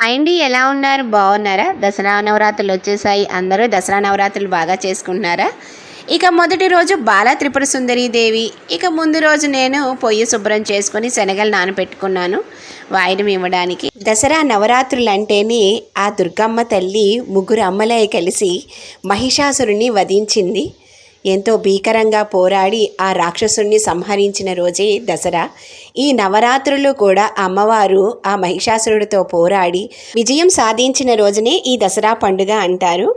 అండి ఎలా ఉన్నారు? బాగున్నారా? దసరా నవరాత్రులు వచ్చేసాయి. అందరూ దసరా నవరాత్రులు బాగా చేసుకుంటున్నారా? ఇక మొదటి రోజు బాల త్రిపుర సుందరి దేవి. ఇక ముందు రోజు నేను పొయ్యి శుభ్రం చేసుకొని శనగలు నానబెట్టుకున్నాను వాయినం ఇవ్వడానికి. దసరా నవరాత్రులు అంటేనే ఆ దుర్గమ్మ తల్లి ముగ్గురు అమ్మలై కలిసి మహిషాసురుణ్ణి వధించింది. ఎంతో భీకరంగా పోరాడి ఆ రాక్షసుణ్ణి సంహరించిన రోజే దసరా. ఈ నవరాత్రులు కూడా అమ్మవారు ఆ మహిషాసురుడితో పోరాడి విజయం సాధించిన రోజునే ఈ దసరా పండుగ అంటారు.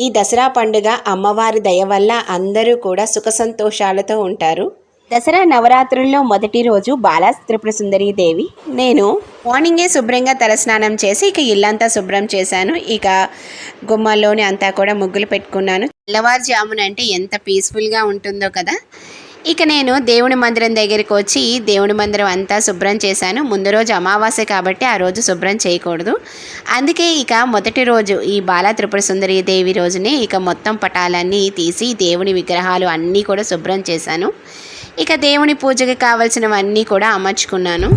ఈ దసరా పండుగ అమ్మవారి దయ వల్ల అందరూ కూడా సుఖ సంతోషాలతో ఉంటారు. దసరా నవరాత్రుల్లో మొదటి రోజు బాలా త్రిపుర దేవి. నేను మార్నింగే శుభ్రంగా తలస్నానం చేసి ఇక ఇల్లంతా శుభ్రం చేశాను. ఇక గుమ్మాల్లోని అంతా కూడా ముగ్గులు పెట్టుకున్నాను. తెల్లవారుజామున అంటే ఎంత పీస్ఫుల్గా ఉంటుందో కదా. ఇక నేను దేవుని మందిరం దగ్గరికి వచ్చి దేవుని మందిరం అంతా శుభ్రం చేశాను. ముందు రోజు అమావాస్య కాబట్టి ఆ రోజు శుభ్రం చేయకూడదు. అందుకే ఇక మొదటి రోజు ఈ బాలా త్రిపుర సుందరి దేవి రోజునే ఇక మొత్తం పటాలన్నీ తీసి దేవుని విగ్రహాలు అన్నీ కూడా శుభ్రం చేశాను. ఇక దేవుని పూజకి కావలసినవన్నీ కూడా అమర్చుకున్నాను.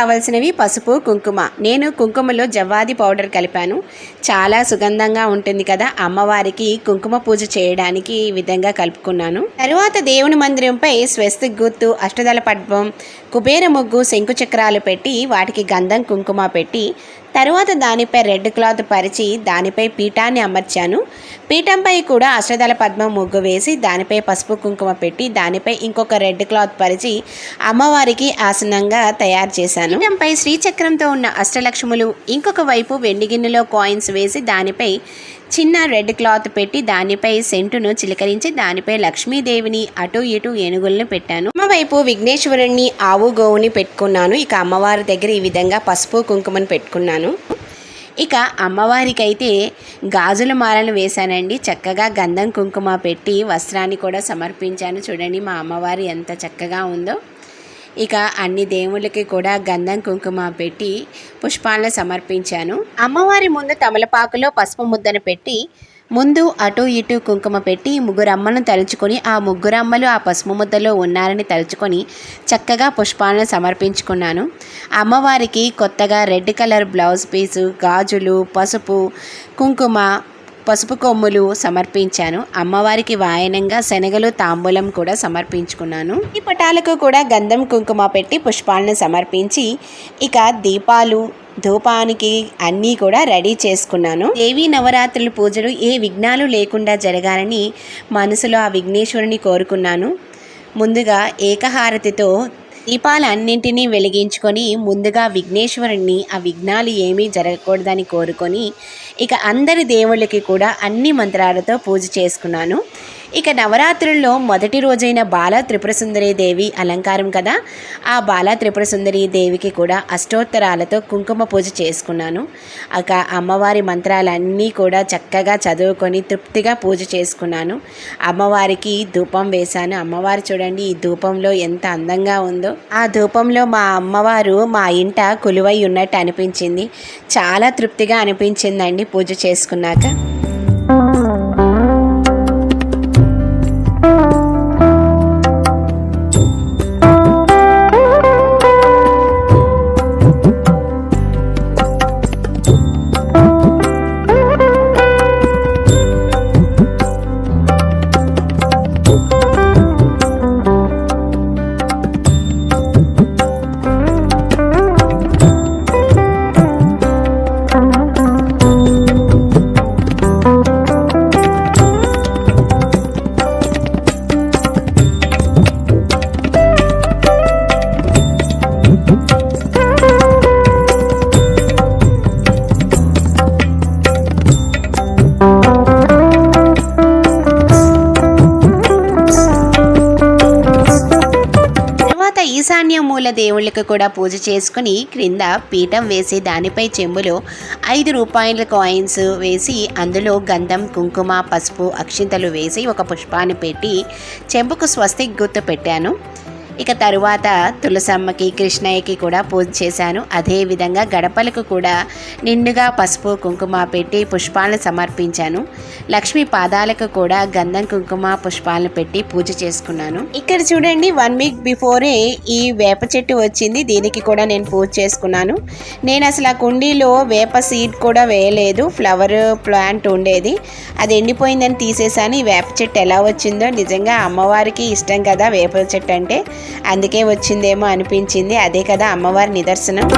కావాల్సినవి పసుపు కుంకుమ. నేను కుంకుమలో జవ్వాది పౌడర్ కలిపాను. చాలా సుగంధంగా ఉంటుంది కదా అమ్మవారికి కుంకుమ పూజ చేయడానికి ఈ విధంగా కలుపుకున్నాను. తరువాత దేవుని మందిరంపై స్వస్తి గుర్తు అష్టదళ పద్మం కుబేర ముగ్గు శంకు చక్రాలు పెట్టి వాటికి గంధం కుంకుమ పెట్టి తరువాత దానిపై రెడ్ క్లాత్ పరిచి దానిపై పీఠాన్ని అమర్చాను. పీఠంపై కూడా అష్టదళ పద్మం ముగ్గు వేసి దానిపై పసుపు కుంకుమ పెట్టి దానిపై ఇంకొక రెడ్ క్లాత్ పరిచి అమ్మవారికి ఆసనంగా తయారు చేశాను. పీఠంపై శ్రీచక్రంతో ఉన్న అష్టలక్ష్ములు ఇంకొక వైపు వెండి గిన్నెలో కాయిన్స్ వేసి దానిపై చిన్న రెడ్ క్లాత్ పెట్టి దానిపై సెంటును చిలకరించి దానిపై లక్ష్మీదేవిని అటు ఇటు ఏనుగులను పెట్టాను. అమ్మవైపు విఘ్నేశ్వరుణ్ణి ఆవు గోవుని పెట్టుకున్నాను. ఇక అమ్మవారి దగ్గర ఈ విధంగా పసుపు కుంకుమను పెట్టుకున్నాను. ఇక అమ్మవారికైతే గాజుల మాలను వేశానండి. చక్కగా గంధం కుంకుమ పెట్టి వస్త్రాన్ని కూడా సమర్పించాను. చూడండి మా అమ్మవారి ఎంత చక్కగా ఉందో. ఇక అన్ని దేవుళ్ళకి కూడా గంధం కుంకుమ పెట్టి పుష్పాలను సమర్పించాను. అమ్మవారి ముందు తమలపాకులో పసుపు ముద్దను పెట్టి ముందు అటు ఇటు కుంకుమ పెట్టి ముగ్గురమ్మను తలుచుకొని ఆ ముగ్గురమ్మలు ఆ పసుపు ముద్దలో ఉన్నారని తలుచుకొని చక్కగా పుష్పాలను సమర్పించుకున్నాను. అమ్మవారికి కొత్తగా రెడ్ కలర్ బ్లౌజ్ పీసు గాజులు పసుపు కుంకుమ పసుపు కొమ్ములు సమర్పించాను. అమ్మవారికి వాయనంగా శనగలు తాంబూలం కూడా సమర్పించుకున్నాను. ఈ పటాలకు కూడా గంధం కుంకుమ పెట్టి పుష్పాలను సమర్పించి ఇక దీపాలు ధూపానికి అన్నీ కూడా రెడీ చేసుకున్నాను. దేవీ నవరాత్రుల పూజలు ఏ విఘ్నాలు లేకుండా జరగాలని మనసులో ఆ విఘ్నేశ్వరుని కోరుకున్నాను. ముందుగా ఏకహారతితో దీపాలన్నింటినీ వెలిగించుకొని ముందుగా విఘ్నేశ్వరుణ్ణి ఆ విఘ్నాలు ఏమీ జరగకూడదని కోరుకొని ఇక అందరి దేవుళ్ళకి కూడా అన్ని మంత్రాలతో పూజ చేసుకున్నాను. ఇక నవరాత్రుల్లో మొదటి రోజైన బాల త్రిపుర సుందరి దేవి అలంకారం కదా. ఆ బాల త్రిపుర సుందరి దేవికి కూడా అష్టోత్తరాలతో కుంకుమ పూజ చేసుకున్నాను. ఇక అమ్మవారి మంత్రాలన్నీ కూడా చక్కగా చదువుకొని తృప్తిగా పూజ చేసుకున్నాను. అమ్మవారికి ధూపం వేశాను. అమ్మవారు చూడండి ఈ ధూపంలో ఎంత అందంగా ఉందో. ఆ ధూపంలో మా అమ్మవారు మా ఇంట కొలువై ఉన్నట్టు అనిపించింది. చాలా తృప్తిగా అనిపించిందండి పూజ చేసుకున్నాక. మూల కూడా పూజ చేసుకుని క్రింద పీఠం వేసి దానిపై చెంబులో ఐదు రూపాయల కాయిన్స్ వేసి అందులో గంధం కుంకుమ పసుపు అక్షింతలు వేసి ఒక పుష్పాన్ని పెట్టి చెంబుకు స్వస్తిక్ గుర్తు పెట్టాను. ఇక తరువాత తులసమ్మకి కృష్ణయ్యకి కూడా పూజ చేశాను. అదేవిధంగా గడపలకు కూడా నిండుగా పసుపు కుంకుమ పెట్టి పుష్పాలను సమర్పించాను. లక్ష్మి పాదాలకు కూడా గంధం కుంకుమ పుష్పాలను పెట్టి పూజ చేసుకున్నాను. ఇక్కడ చూడండి వన్ వీక్ బిఫోరే ఈ వేప చెట్టు వచ్చింది. దీనికి కూడా నేను పూజ చేసుకున్నాను. నేను అసలు ఆ కుండీలో వేప సీడ్ కూడా వేయలేదు. ఫ్లవర్ ప్లాంట్ ఉండేది. అది ఎండిపోయిందని తీసేసాను. ఈ వేప చెట్టు ఎలా వచ్చిందో నిజంగా అమ్మవారికి ఇష్టం కదా వేప చెట్టు అంటే. అందుకే వచ్చిందేమో అనిపించింది. అదే కదా అమ్మవారి నిదర్శనం.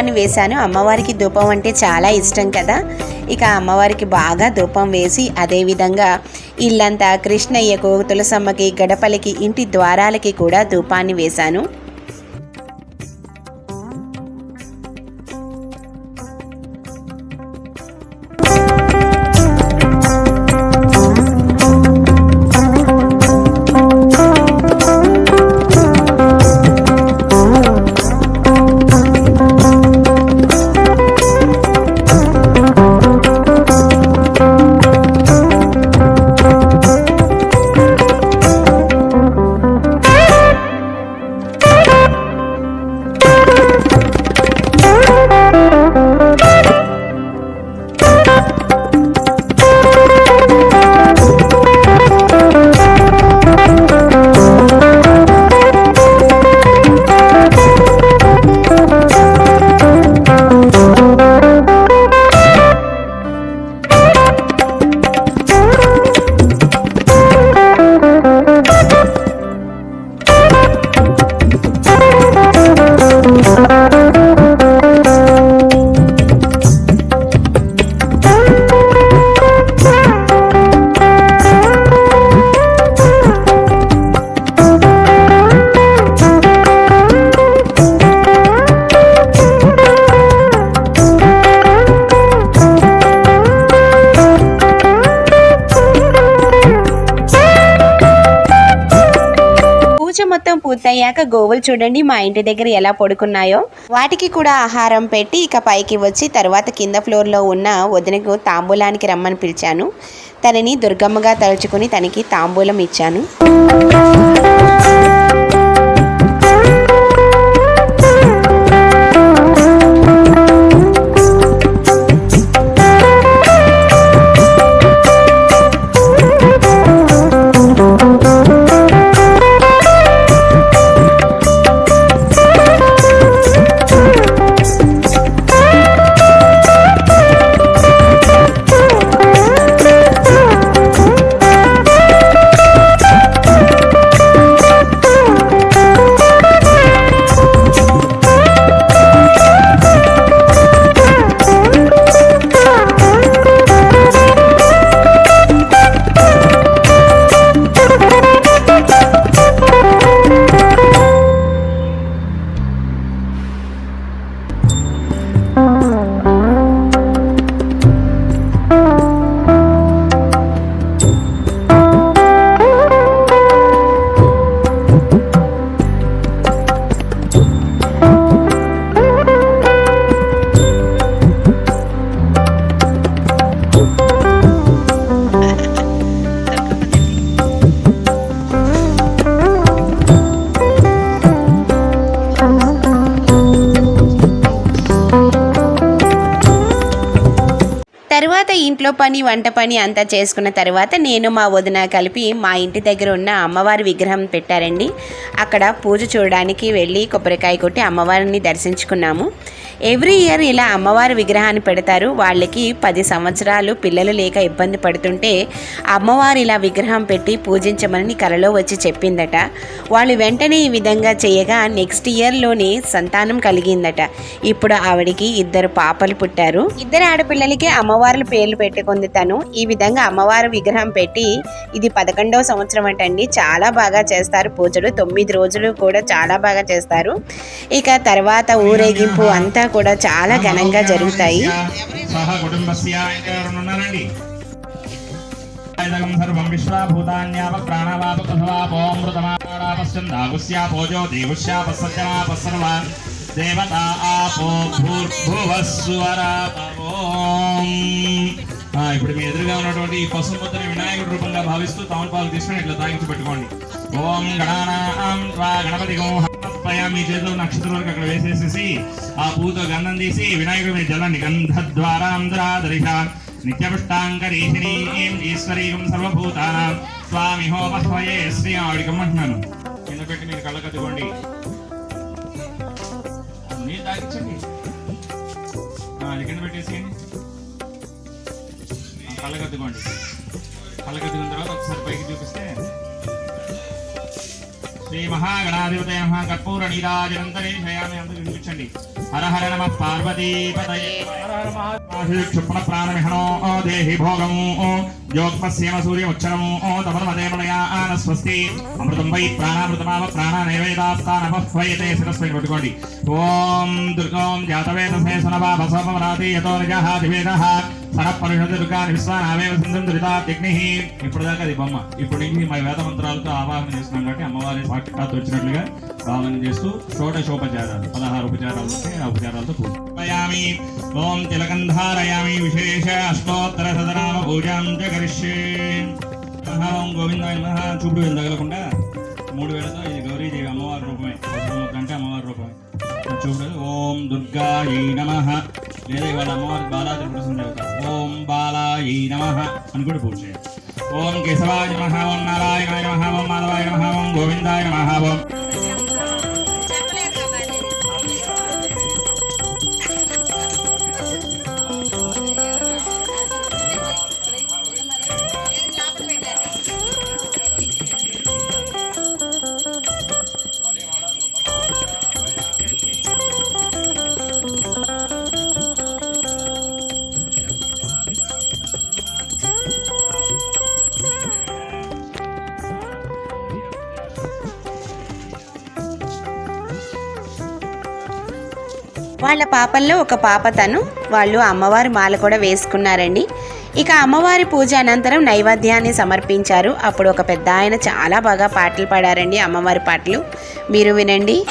ధూపాన్ని వేశాను. అమ్మవారికి ధూపం అంటే చాలా ఇష్టం కదా. ఇక అమ్మవారికి బాగా ధూపం వేసి అదేవిధంగా ఇల్లంతా కృష్ణయ్యకు తులసమ్మకి గడపలకి ఇంటి ద్వారాలకి కూడా ధూపాన్ని వేశాను. గోవులు చూడండి మా ఇంటి దగ్గర ఎలా పడుకున్నాయో. వాటికి కూడా ఆహారం పెట్టి ఇక పైకి వచ్చి తర్వాత కింద ఫ్లోర్లో ఉన్న వదినకు తాంబూలానికి రమ్మని పిలిచాను. తనని దుర్గమ్మగా తలుచుకుని తనకి తాంబూలం ఇచ్చాను. ఇంట్లో పని వంట పని అంతా చేసుకున్న తర్వాత నేను మా వదిన కలిపి మా ఇంటి దగ్గర ఉన్న అమ్మవారి విగ్రహం పెట్టారండి. అక్కడ పూజ చూడడానికి వెళ్ళి కొబ్బరికాయ కొట్టి అమ్మవారిని దర్శించుకున్నాము. ఎవ్రీ ఇయర్ ఇలా అమ్మవారి విగ్రహాన్ని పెడతారు. వాళ్ళకి పది సంవత్సరాలు పిల్లలు లేక ఇబ్బంది పడుతుంటే అమ్మవారు ఇలా విగ్రహం పెట్టి పూజించమని కలలో వచ్చి చెప్పిందట. వాళ్ళు వెంటనే ఈ విధంగా చేయగా నెక్స్ట్ ఇయర్లోనే సంతానం కలిగిందట. ఇప్పుడు ఆవిడికి ఇద్దరు పాపలు పుట్టారు. ఇద్దరు ఆడపిల్లలకి అమ్మవార్ల పేర్లు పెట్టుకుంది తను. ఈ విధంగా అమ్మవారు విగ్రహం పెట్టి ఇది పదకొండవ సంవత్సరం అంటండి. చాలా బాగా చేస్తారు. పూజలు తొమ్మిది రోజులు కూడా చాలా బాగా చేస్తారు. ఇక తర్వాత ఊరేగింపు అంతా కూడా చాలా ఘనంగా జరుగుతాయి. సహ కుటుంబస్య ఎవరు ఉన్నారండి? ఇదగం సర్వం దేవత ఆపో భూర్భువస్వరాపవోం ఇప్పుడు మీ ఎదురుగా ఉన్నటువంటి ఈ పశు ముద్రని వినాయకుడి రూపంగా భావిస్తూ తమలపాలు తీసుకుని ఇట్లా తాగించి పెట్టుకోండి. ఓం గణానా గణపతి గోహ. గణపతి మీ చేతిలో నక్షత్రం వరకు అక్కడ వేసేసేసి ఆ పూతో గంధం తీసి వినాయకుడి మీద జల్లండి గంధద్వారాంధ్రాదరిష నిత్యపుష్టాంకరీషిణీం ఈశ్వరీయం సర్వభూతానాం. స్వామి హోమహ్వయే శ్రీ ఆవిడికమ్మంటున్నాను కింద పెట్టి మీరు కళ్ళ కత్తుకోండి మీరు తాగించండి. అది కింద పెట్టేసేయండి. కళ్ళ కత్తుకోండి కళ్ళ కత్తుకున్న తర్వాత ఒకసారి పైకి చూపిస్తే శ్రీ మహాగణాధిపతయ మహా కర్పూర నీరాజనంతరే శయామి అందరూ వినిపించండి. హర హర నమ పార్వతీపతయే. క్షుప్న ప్రాణమిహనో దేహి భోగం. భోగము యోగ్మస్యేమ సూర్యముచ్చరము తమనమదేమలయాన స్వస్తి. అమృతం వై ప్రాణామృతమావ ప్రాణ నైవేదాస్తానమహ్వయతే శిరస్వైన పట్టుకోండి. ఓం దుర్గోం జాతవేదసే సునవా బసవమరాతి యతో నిజః. దివేదః సరపరిషత్ దుర్గాని విశ్వానామేవ దురితాగ్ని ఇప్పుడు దాకా అది బొమ్మ. ఇప్పుడు నుంచి మా వేద మంత్రాలతో ఆవాహన చేస్తున్నాం కాబట్టి అమ్మవారి సాక్షాత్ వచ్చినట్లుగా భావన చేస్తూ షోడశోపచారాలు పదహారు ఉపచారాలు ఉంటే ఆ ఉపచారాలతో పూజయామి ఓం తిలకంధారయామి విశేష అష్టోత్తర సదనామ పూజాం చ కరిష్యే. ఓం గోవిందాయ నమః. చూపుడు వేలు తగలకుండా మూడు వేలతో ఇది గౌరీదేవి అమ్మవారి రూపమే. అంటే అమ్మవారి రూపమే. చూపుడు. ఓం దుర్గాయై నమః. లేదా ఇవాళ అమ్మవారి బాలా త్రిపుర సుందరి ఓం బాలాయై నమ అని కూడా పూజ చేయాలి. ఓం కేశవాయ నమ ఓం నారాయణాయ నమ ఓం మాధవాయ నమ ఓం గోవిందాయ నమ ఓం వాళ్ళ పాపల్లో ఒక పాప తను వాళ్ళు అమ్మవారి మాల కూడా వేసుకున్నారండి. ఇక అమ్మవారి పూజ అనంతరం నైవేద్యాన్ని సమర్పించారు. అప్పుడు ఒక పెద్ద ఆయన చాలా బాగా పాటలు పాడారండి అమ్మవారి పాటలు. మీరు వినండి.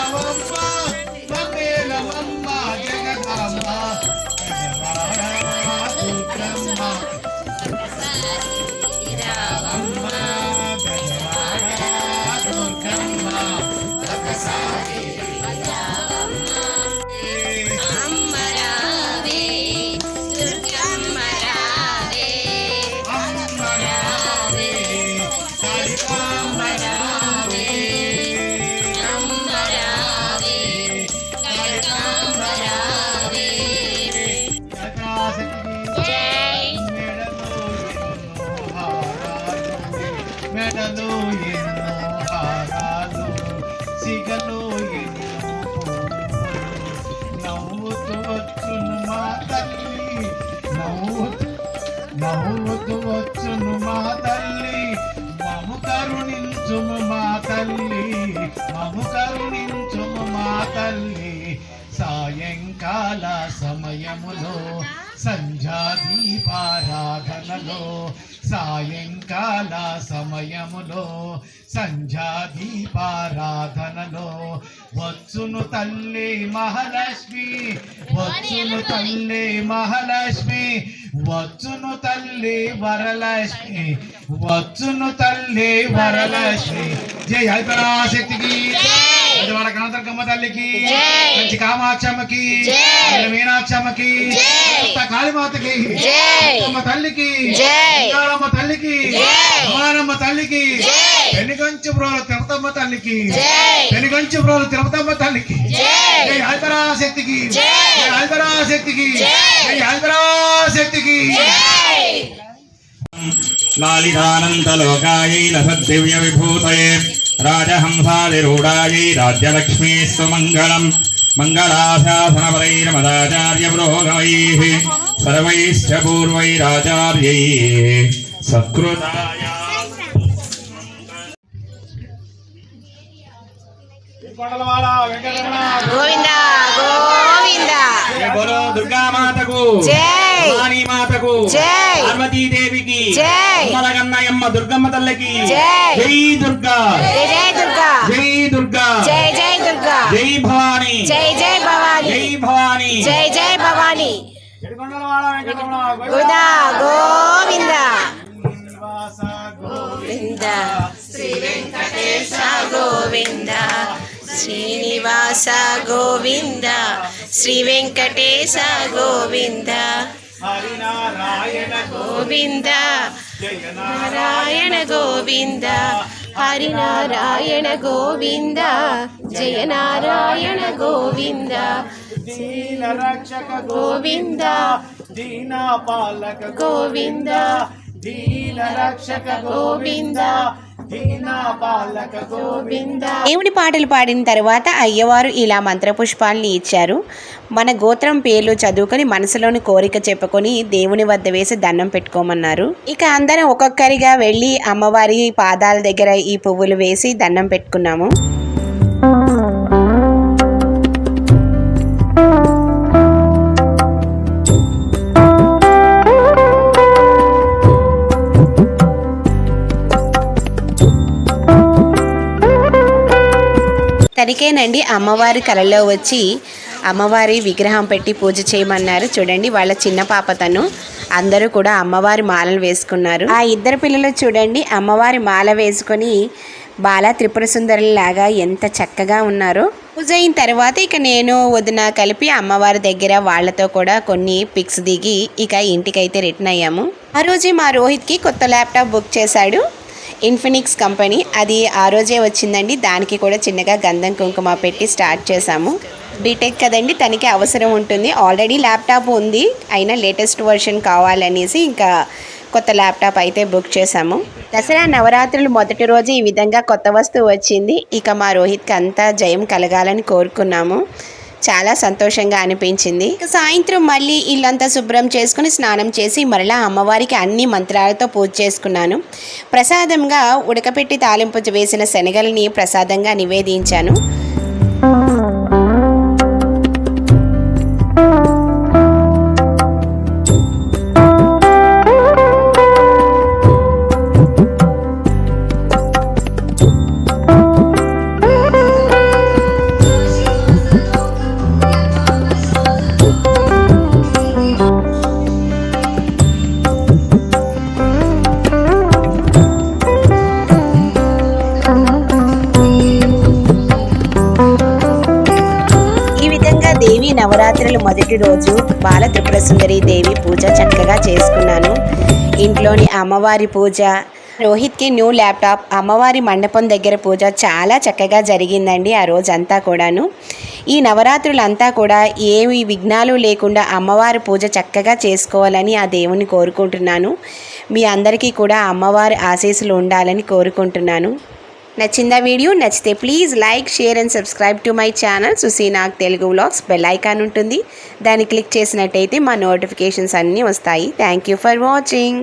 దీపారాధనలో సాయంకాల సమయములో సంధ్యా దీపారాధనలో వచ్చును తల్లి మహాలక్ష్మి వచ్చును తల్లి మహాలక్ష్మి వచ్చును తల్లి వరలక్ష్మి వచ్చును తల్లి వరలక్ష్మి. జై హరిపరాశక్తికి పెద్దవాడ కనతర్కమ్మ తల్లికి మంచి కామాక్షమ్మకి మీనాక్షమ్మకి కాళీమాతకి అమ్మ తల్లికి ఇంగారమ్మ తల్లికి అమ్మారమ్మ తల్లికి పెనుగంచు బ్రోలు తిరుపతమ్మ తల్లికి పెనుగంచు బ్రోలు తిరుపతమ్మ తల్లికి. జై. హరిపరాశక్తికి జై. పరాశక్తికి జై. ఆదిపరాశక్తికి లాలితానంతలోకాయై లసద్దివ్యవిభూతయే రాజహంసాదిరూఢాయై రాజ్యలక్ష్మీ స్వమంగళం మంగళాశాసనపరైర్మదాచార్యపురోగమైः సర్వైశ్చ పూర్వైరాచార్యైः. సత్కృతాయ. కొండలవాడ వెంకటరమణ. గోవింద గోవింద. జయ దుర్గా మాతకు జై. భవానీ మాతకు జై. జై. అమ్మలగన్నయమ్మ దుర్గమ్మ తల్లికి జై. జై దుర్గా! జై జై దుర్గా! జై దుర్గా! జై జై దుర్గా! జై భవానీ! జై జై భవాని! జై భవానీ! జై జై భవాని! వెంకటరమణ గోవింద! గోవింద! శ్రీ వెంకటేశ గోవింద! శ్రీనివాస గోవింద! శ్రీ వెంకటేశ గోవింద! హరినారాయణ గోవింద. నారాయణ గోవింద. హరినారాయణ గోవింద. జయ నారాయణ గోవింద. దీన రక్షక గోవింద. దీన పాలక గోవింద. దీన రక్షక గోవింద. దేవుడి దేవుని పాటలు పాడిన తర్వాత అయ్యవారు ఇలా మంత్రపుష్పాలని ఇచ్చారు? మన గోత్రం పేర్లు చదువుకొని మనసులోని కోరిక చెప్పుకొని దేవుని వద్ద వేసి దండం పెట్టుకోమన్నారు. ఇక అందరం ఒక్కొక్కరిగా వెళ్ళి అమ్మవారి పాదాల దగ్గర ఈ పువ్వులు వేసి దండం పెట్టుకున్నాము. తనకేనండి అమ్మవారి కలలో వచ్చి అమ్మవారి విగ్రహం పెట్టి పూజ చేయమన్నారు. చూడండి వాళ్ళ చిన్న పాప తను. అందరూ కూడా అమ్మవారి మాలలు వేసుకున్నారు. ఆ ఇద్దరు పిల్లలు చూడండి అమ్మవారి మాల వేసుకొని బాల త్రిపుర సుందరుల లాగా ఎంత చక్కగా ఉన్నారో. పూజ అయిన తర్వాత ఇక నేను వదిన కలిపి అమ్మవారి దగ్గర వాళ్ళతో కూడా కొన్ని పిక్స్ దిగి ఇక ఇంటికైతే రిటర్న్ అయ్యాము. ఆ రోజే మా రోహిత్కి కొత్త ల్యాప్టాప్ బుక్ చేశాడు. Infinix company. అది ఆ రోజే వచ్చిందండి. దానికి కూడా చిన్నగా గంధం కుంకుమ పెట్టి స్టార్ట్ చేశాము. బీటెక్ కదండి తనకి అవసరం ఉంటుంది. ఆల్రెడీ ల్యాప్టాప్ ఉంది. అయినా లేటెస్ట్ వర్షన్ కావాలనేసి ఇంకా కొత్త ల్యాప్టాప్ అయితే బుక్ చేశాము. దసరా నవరాత్రులు మొదటి రోజు ఈ విధంగా కొత్త వస్తువు వచ్చింది. ఇక మా రోహిత్కి అంతా జయం కలగాలని కోరుకున్నాము. చాలా సంతోషంగా అనిపించింది. సాయంత్రం మళ్ళీ ఇల్లంతా శుభ్రం చేసుకుని స్నానం చేసి మరలా అమ్మవారికి అన్ని మంత్రాలతో పూజ చేసుకున్నాను. ప్రసాదంగా ఉడకపెట్టి తాలింపు వేసిన శనగల్ని ప్రసాదంగా నివేదించాను. మొదటి రోజు బాల త్రిపుర సుందరి దేవి పూజ చక్కగా చేసుకున్నాను. ఇంట్లోని అమ్మవారి పూజ రోహిత్కి న్యూ ల్యాప్టాప్ అమ్మవారి మండపం దగ్గర పూజ చాలా చక్కగా జరిగిందండి ఆ రోజంతా కూడాను. ఈ నవరాత్రులంతా కూడా ఏమి విఘ్నాలు లేకుండా అమ్మవారి పూజ చక్కగా చేసుకోవాలని ఆ దేవుని కోరుకుంటున్నాను. మీ అందరికీ కూడా అమ్మవారి ఆశీస్సులు ఉండాలని కోరుకుంటున్నాను. నచ్చిందా వీడియో నచ్చితే please like share and subscribe to my channel Susinag Telugu vlogs bell icon ఉంటుంది. దాన్ని క్లిక్ చేసినట్టయితే మా నోటిఫికేషన్స్ అన్నీ వస్తాయి. Thank you for watching.